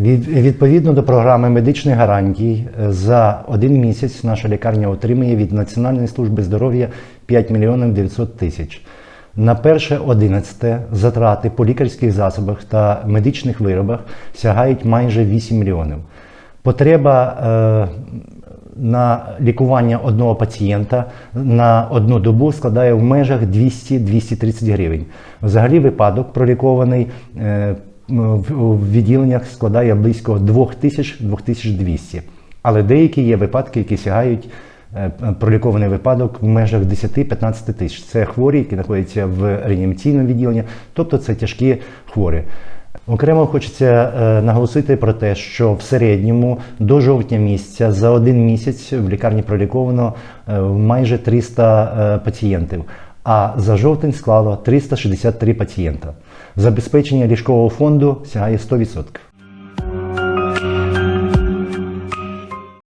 Від, відповідно до програми медичних гарантій, е, за один місяць наша лікарня отримує від Національної служби здоров'я 5 мільйонів 900 тисяч. На перше 11 затрати по лікарських засобах та медичних виробах сягають майже 8 мільйонів. Потреба е, на лікування одного пацієнта на одну добу складає в межах 200-230 гривень. Взагалі випадок пролікований е, в в відділеннях складає близько 2000-2200. Але деякі є випадки, які сягають е, пролікований випадок в межах 10-15 тисяч. Це хворі, які знаходяться в реанімаційному відділенні, тобто це тяжкі хворі. Окремо хочеться е, наголосити про те, що в середньому до жовтня місяця за один місяць в лікарні проліковано е, майже 300 е, пацієнтів, а за жовтень склало 363 пацієнта. Забезпечення ліжкового фонду сягає 100%.